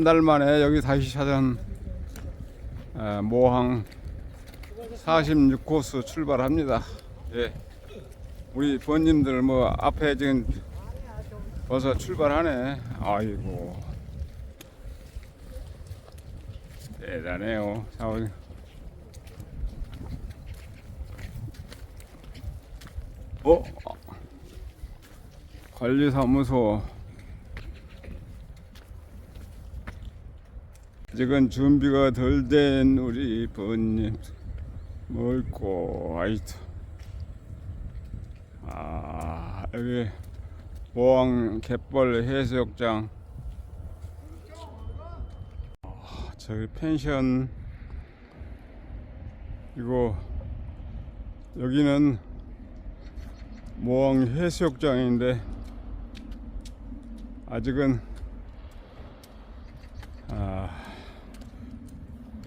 한달 만에 여기 다시 찾은 에, 모항 46코스 출발합니다. 예. 우리 번님들 뭐 앞에 지금 벌써 출발하네. 아이고. 대단해요. 자, 우리 어? 관리사무소 아직은 준비가 덜 된 우리 번님 멀고 아이트. 아 여기 모항 갯벌 해수욕장. 아, 저기 펜션. 이거 여기는 모항 해수욕장인데 아직은 아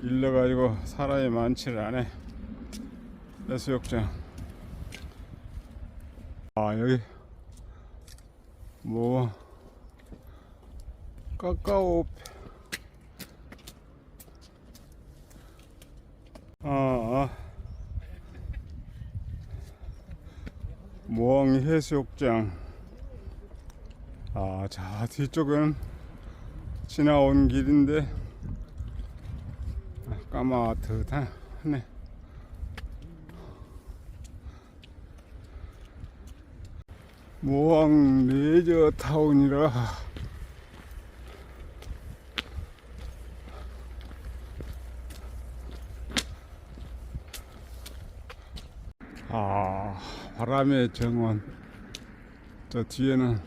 일러가지고 사람이 많지를 않아 해수욕장. 아 여기 뭐 까까오 아, 아. 모항 해수욕장. 아 자 뒤쪽은 지나온 길인데 까마득하네 모항 레저 타운이라. 아 바람의 정원. 저 뒤에는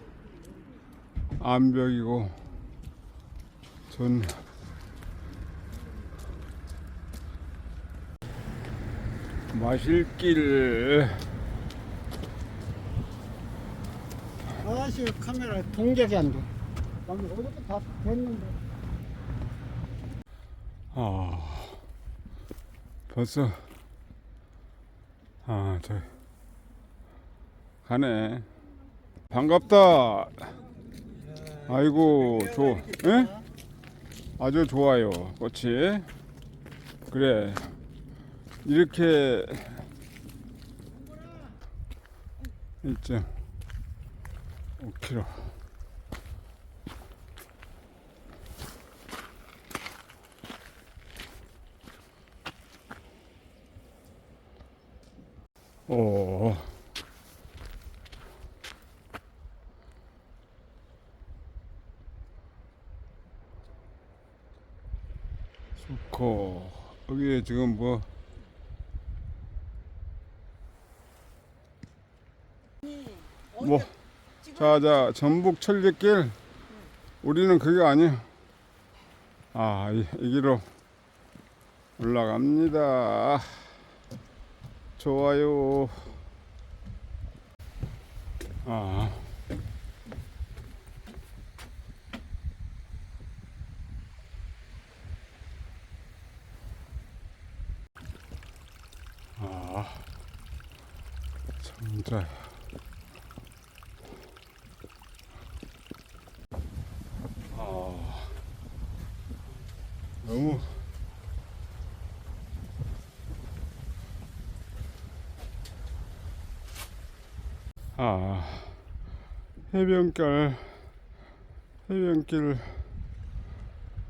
암벽이고 좋네 마실 길 아씨 카메라 동작이 안 돼. 나는 어저께 다 됐는데. 아, 벌써, 아, 저, 가네. 반갑다. 아이고, 좋, 예? 아주 좋아요, 꽃이. 그래. 이렇게, 1.5kg. 오. 좋고 여기에 지금 뭐 뭐, 자, 자, 전북 철길길. 우리는 그게 아니야. 아, 이, 이 길로 올라갑니다. 좋아요. 아. 아. 정자. 아. 너무 아, 해변길, 해변길,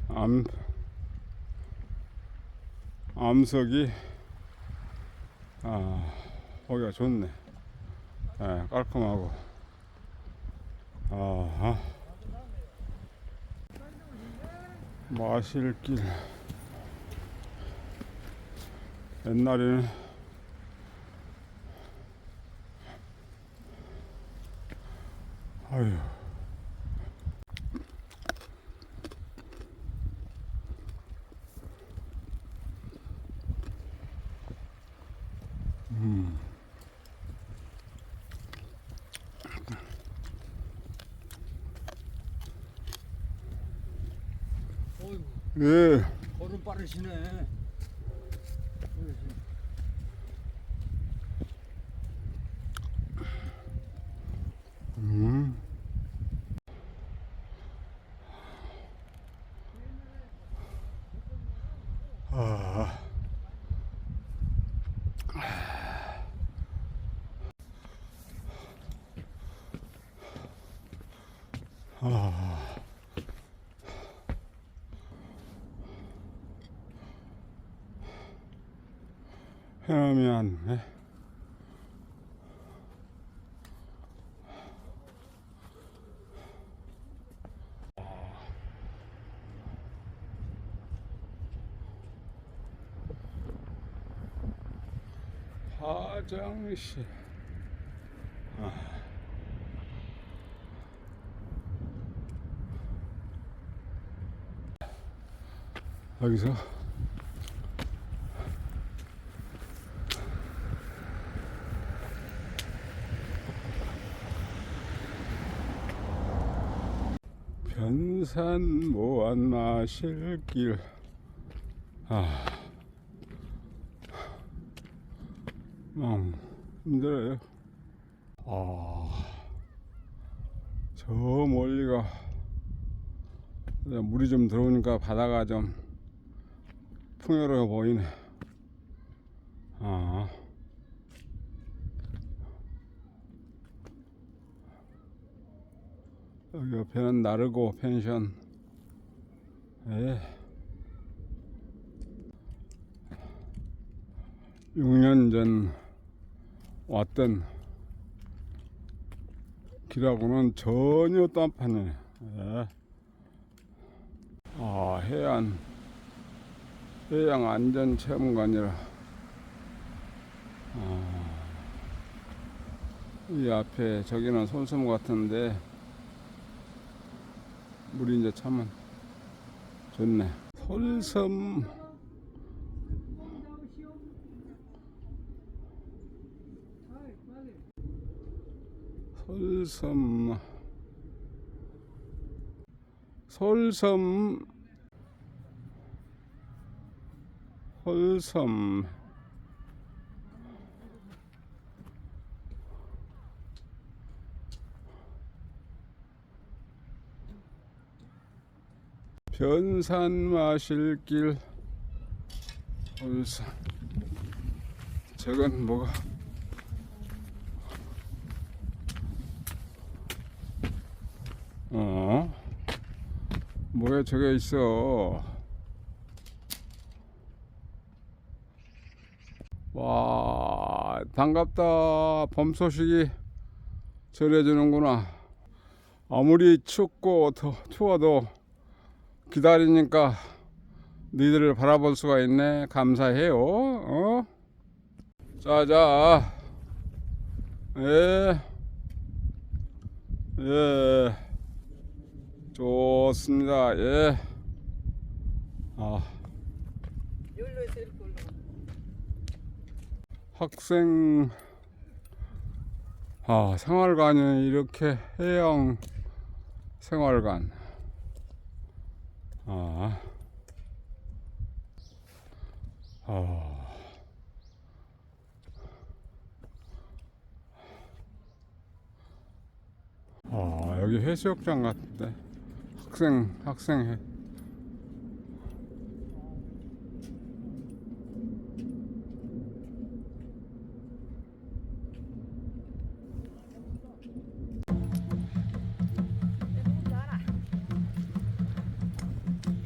암, 암석이, 아, 거기가 좋네. 예, 깔끔하고. 아, 마실 길. 옛날에는 아휴. 음. 어이구, 예. 걸음 빠르시네. 안 네. 화장실. 아. 여기서 변산 모안 마실 길. 아. 음, 힘들어요. 아, 저 멀리가 물이 좀 들어오니까 바다가 좀 풍요로워 보이네. 아, 여기 옆에는 나르고 펜션. 예. 6년 전 왔던 길하고는 전혀 딴판이네. 예. 아, 해안, 해양 안전 체험관이라. 아, 이 앞에 저기는 손수무 같은데, 물이 이제 차면 좋네. 솔섬, 솔섬. 솔섬. 솔섬 변산 마실길. 솔섬 저건 뭐가? 어? 뭐야 저게 있어? 와 반갑다. 봄 소식이 전해주는구나. 아무리 춥고 더 추워도 기다리니까 니들을 바라볼 수가 있네 감사해요 어? 자 자 예. 예. 좋습니다. 예. 아. 학생 아, 생활관이 이렇게 해양 생활관. 아. 아. 아, 여기 해수욕장 같은데. 학생, 학생 해.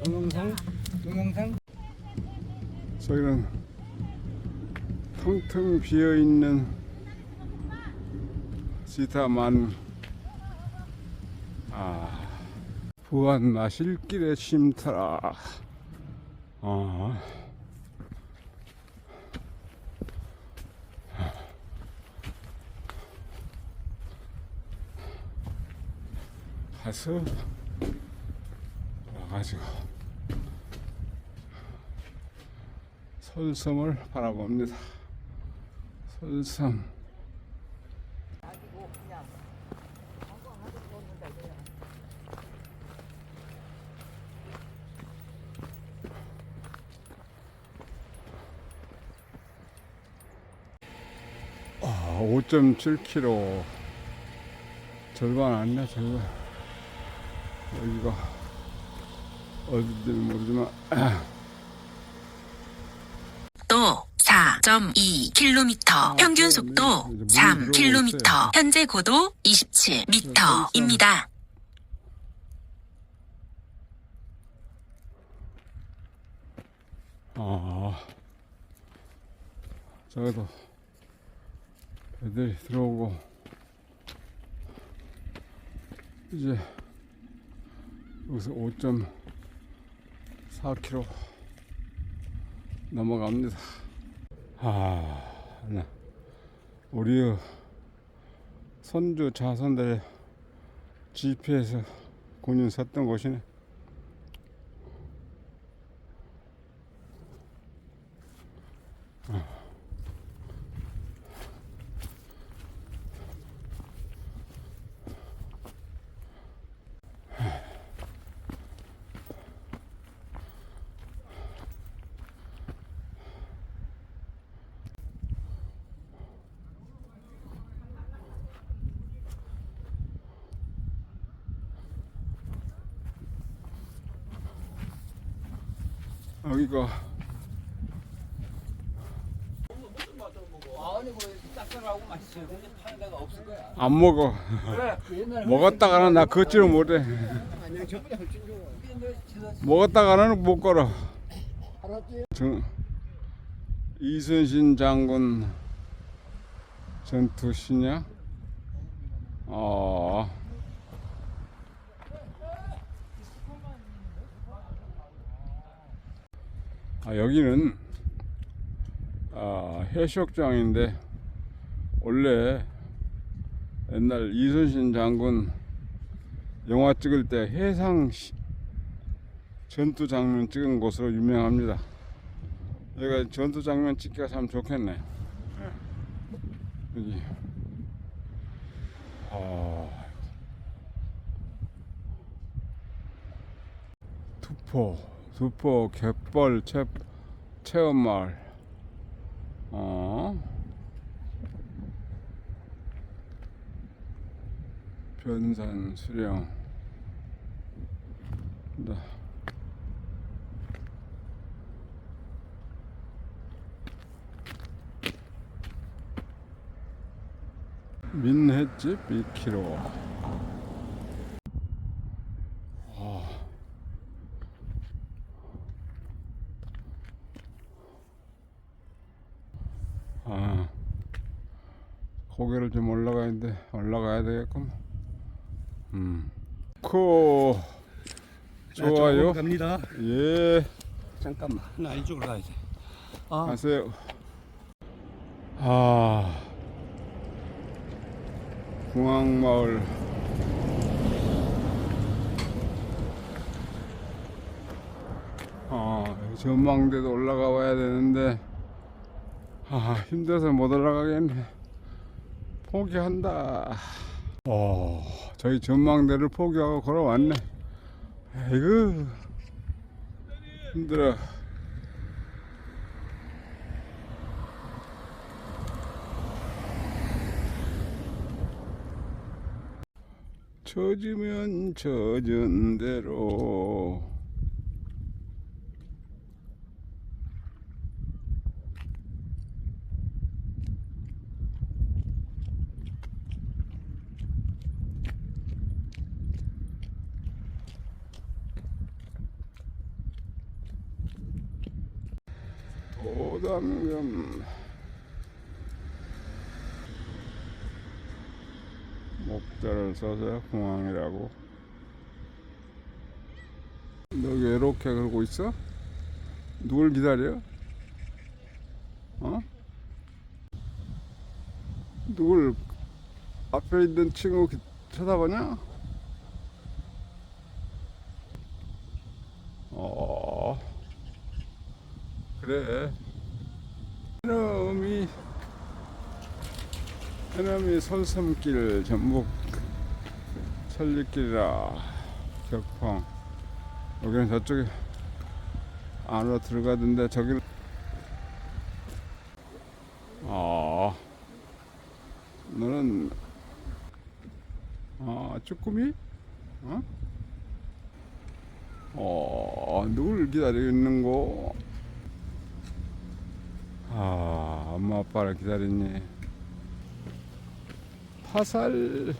동영상? 동영상? 저기는 텅텅 비어 있는 지타만 아 부안 마실길에 쉼터라 아 가서 와가지고 솔섬을 바라봅니다. 솔섬. 5.7km 아, 절반 안나 절반 여기가 어딘지 모르지만 4.2km, 평균 속도 이제 문이 3km, 현재 고도 27m입니다. 아 저기도 배들이 들어오고 이제 여기서 5.4km 넘어갑니다. 아, 나 우리 선주 자손들의 GPS 군인 섰던 곳이네. 여기가 아니 뭐 딱딱하고 맛있어요. 근데 파는 데가 없을 거야. 안 먹어. 옛날에 먹었다가는 나 걷지를 못해. 훨씬 좋아. 옛날에 지나 먹었다가는 못 걸어. 알았지? 정, 이순신 장군 전투시냐? 어. 아, 여기는 아, 해수욕장인데 원래 옛날 이순신 장군 영화 찍을 때 해상 시- 전투 장면 찍은 곳으로 유명합니다. 여기가 전투 장면 찍기가 참 좋겠네. 여기. 아. 투포, 투포 갯벌 체, 체험마을. 어. 변산 수령. 나. 민횟집 2km. 아. 아, 고개를 좀 올라가는데 올라가야 되겠군. 음, 코 좋아요. 갑니다. 예, 잠깐만. 나 이쪽으로 가야 돼. 아, 가세요. 아, 중앙마을. 아, 전망대도 올라가 봐야 되는데, 아, 힘들어서 못 올라가겠네. 포기한다. 어, 저희 전망대를 포기하고 걸어왔네. 아이고, 힘들어. 젖으면 젖은 대로 도담금 목자를 써서 공항이라고 너 왜 이렇게 그러고 있어? 누굴 기다려? 어? 누굴 앞에 있는 친구 기- 쳐다보냐? 어 그래 이놈이 해남이 손섬길 전북 천리길이라 격펑 여기는 저쪽에 안으로 들어가던데 저기는 아 너는 아 쭈꾸미? 어? 어 누굴 기다리고 있는 거? 아 엄마 아빠를 기다리니 화살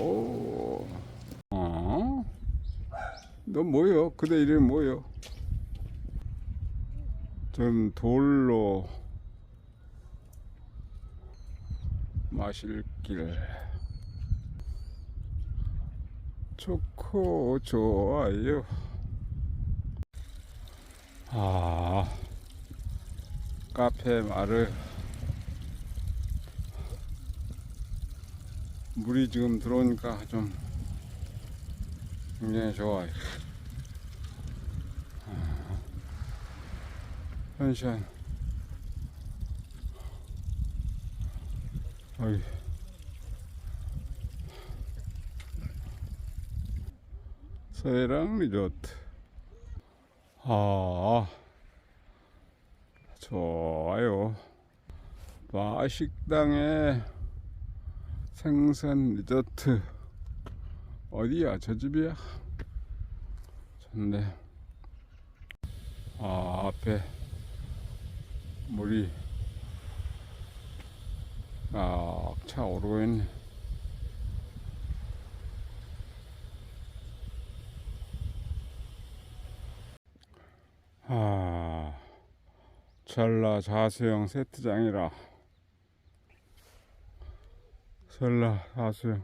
오 어? 너 뭐요? 그대 이름이 뭐요? 좀 돌로 마실 길 좋고 좋아요 아 카페 마르 물이 지금 들어오니까 좀 굉장히 좋아요. 아, 펜션 어이. 서해랑 리조트. 아 좋아요. 바식당에 생선 리조트. 어디야? 저 집이야? 좋네. 아 앞에 물이 아, 차 오르고 있네. 아, 전라 자수형 세트장이라. 전라 자수형.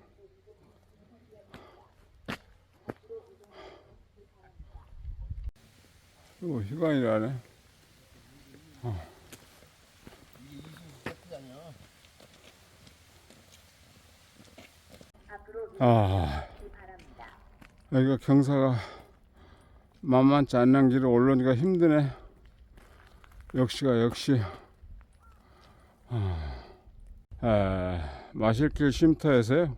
이거 휴관이라네. 아, 여기가 경사가 만만치 않는 길을 올라오니까 힘드네. 역시가 역시. 아, 에, 마실길 쉼터에서요.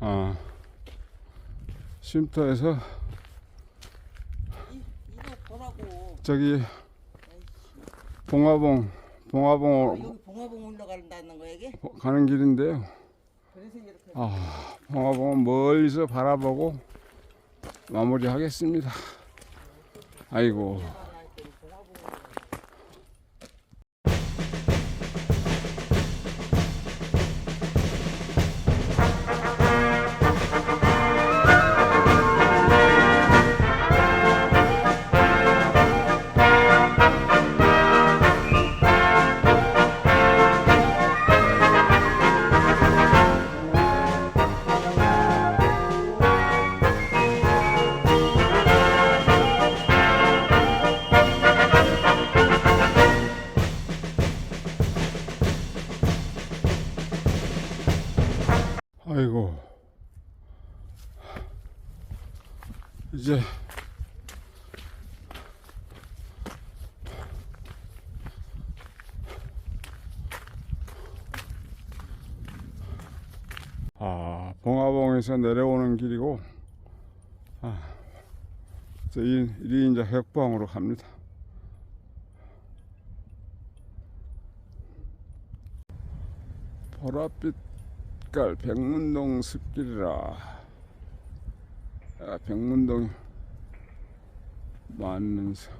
아, 쉼터에서 저기 봉화봉, 봉화봉 여기 봉화봉 올라간다는 거 이게? 가는 길인데요. 아, 봉화봉은 멀리서 바라보고 마무리하겠습니다. 아이고. 아, 봉화봉에서 내려오는 길이고 아, 저희 이 이제 획봉으로 갑니다. 보랏빛깔 백문동 숲길이라 아, 백문동 맞는서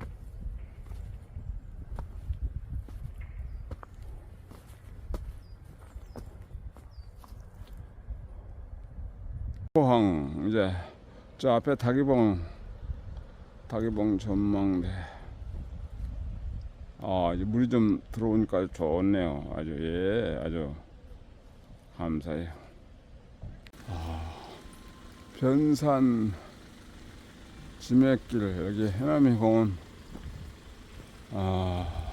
포항 이제 저 앞에 다기봉 다기봉 전망대 아 이제 물이 좀 들어오니까 좋네요. 아주 예 아주 감사해요. 아, 변산 지맥길 여기 해남이 공원. 아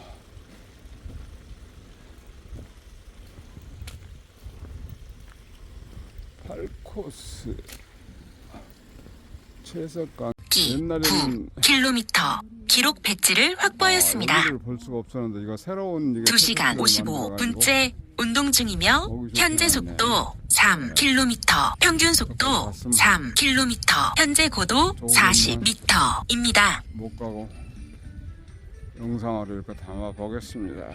코스 최석강 기, 옛날에는 9킬로미터 기록 배지를 확보하였습니다. 아, 볼 수가 없었는데 이거 새로운 이게 2시간 테크닉을 만들어가지고 55분째 운동 중이며 현재 속도 3km, 평균 속도 3km, 현재 고도 40m입니다. 못 가고 영상으로 이렇게 담아 보겠습니다.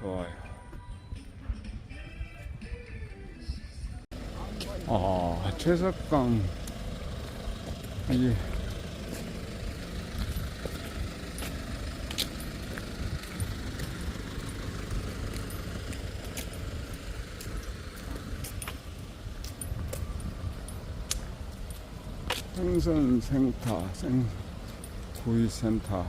좋아요. 아, 최석강. 이게. 생선 생타, 생, 구이 센터.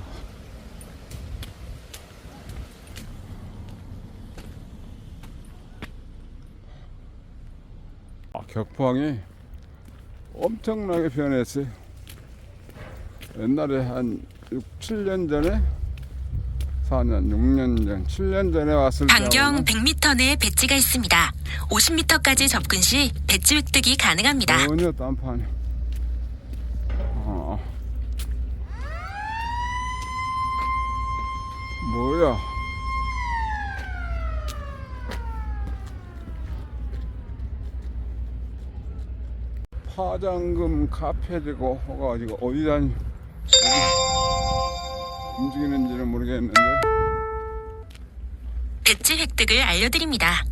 격포항이 엄청나게 변했어요. 옛날에 한 6, 7년 전에 4년, 6년 전, 7년 전에 왔을 반경 때하고는 100m 내에 배지가 있습니다. 50m까지 접근 시 배지 획득이 가능합니다. 전혀 딴판이. 어. 뭐야? 파장금 카페되고 허가지고 어디다 움직이는지는 모르겠는데 배지 획득을 알려드립니다.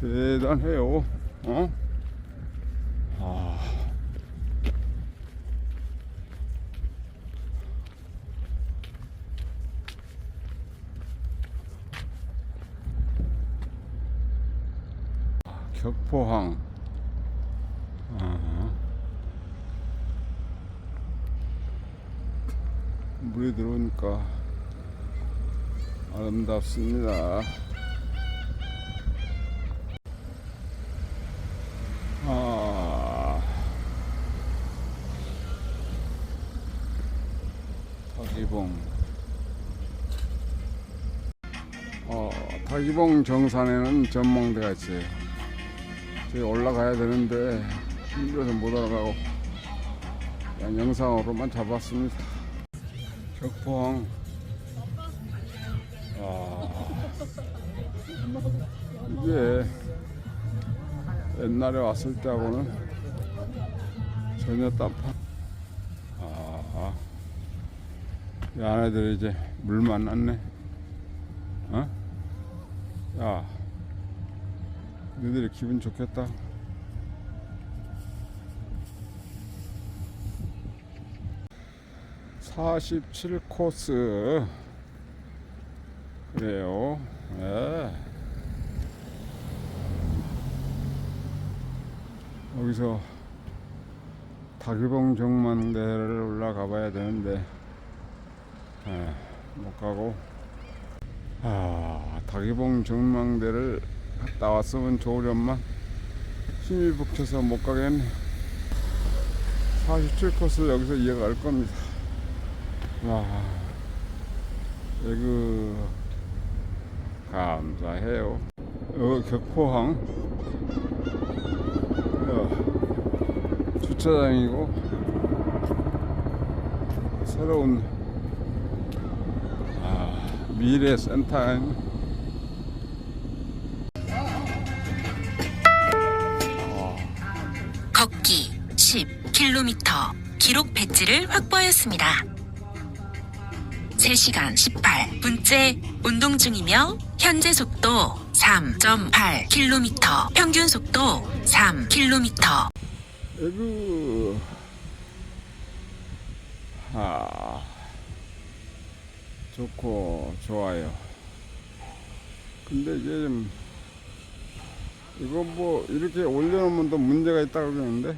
대단해요. 어? 아. 아, 격포항. 아. 들어오니까 아름답습니다. 아. 타기봉. 어, 타기봉 정산에는 전망대가 있어요. 저기 올라가야 되는데 힘들어서 못 올라가고 그냥 영상으로만 잡았습니다. 격포항. 아. 이게 옛날에 왔을 때하고는 전혀 딴판. 아, 이 안에들 이제 물 만났네. 어? 야, 너희들이 기분 좋겠다. 사십칠 코스 그래요. 예. 여기서 다기봉 정만대를 올라가 봐야 되는데 에, 못 가고 아 다기봉 정망대를 갔다 왔으면 좋으련만 힘이 북쳐서 못 가겠네 47코스 여기서 이어갈 겁니다 와. 에그 감사해요. 어 격포항. 어, 주차장이고 새로운 아, 미래 센터인. 걷기 10km 기록 배지를 확보하였습니다. 3시간 18분째 운동 중이며 현재 속도 3.8km 평균 속도 3km 에그 아 좋고 좋아요. 근데 이게 좀 이거 뭐 이렇게 올려놓으면 또 문제가 있다고 그러는데?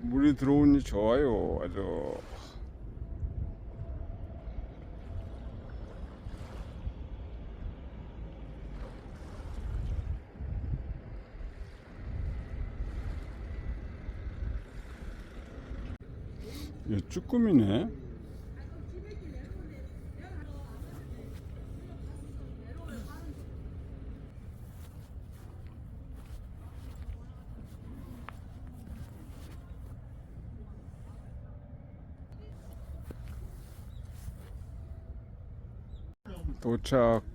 물이 들어오니 좋아요. 아주 이게 쭈꾸미네. 도착